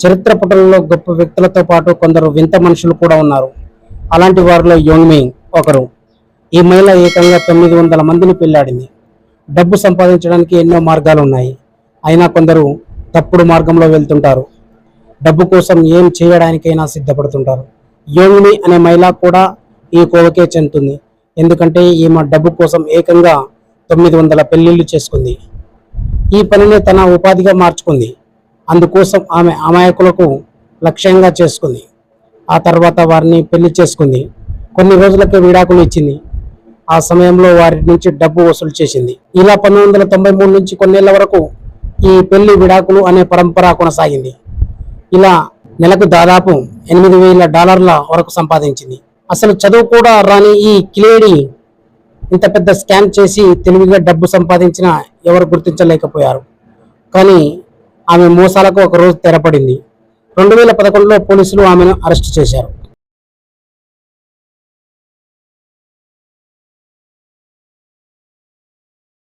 చరిత్ర పుటలలో గొప్ప వ్యక్తులతో పాటు కొందరు వింత మనుషులు కూడా ఉన్నారు. అలాంటి వారిలో యోంగ్మి ఒకరు. ఈ మహిళ ఏకంగా తొమ్మిది వందల మందిని పెళ్ళాడింది. డబ్బు సంపాదించడానికి ఎన్నో మార్గాలు ఉన్నాయి. అయినా కొందరు తప్పుడు మార్గంలో వెళ్తుంటారు. డబ్బు కోసం ఏం చేయడానికైనా సిద్ధపడుతుంటారు. యోగిని అనే మహిళ కూడా ఈ కోవకే చెందుతుంది. ఎందుకంటే ఈమె డబ్బు కోసం ఏకంగా తొమ్మిది వందల పెళ్ళిళ్ళు చేసుకుంది. ఈ పనిని తన ఉపాధిగా మార్చుకుంది. అందుకోసం ఆమె అమాయకులకు లక్ష్యంగా చేసుకుంది. ఆ తర్వాత వారిని పెళ్ళి చేసుకుంది. కొన్ని రోజులకే విడాకులు ఇచ్చింది. ఆ సమయంలో వారి నుంచి డబ్బు వసూలు చేసింది. ఇలా పంతొమ్మిది వందల తొంభై మూడు నుంచి కొన్నేళ్ళ వరకు ఈ పెళ్ళి విడాకులు అనే పరంపర కొనసాగింది. ఇలా నెలకు దాదాపు ఎనిమిది వేల డాలర్ల వరకు సంపాదించింది. అసలు చదువు కూడా రాని ఈ కిలేడి ఇంత పెద్ద స్కామ్ చేసి తెలివిగా డబ్బు సంపాదించిన ఎవరు గుర్తించలేకపోయారు. కానీ ఆమె మోసాలకు ఒక రోజు తెరపడింది. రెండు వేల పదకొండులో పోలీసులు ఆమెను అరెస్ట్ చేశారు.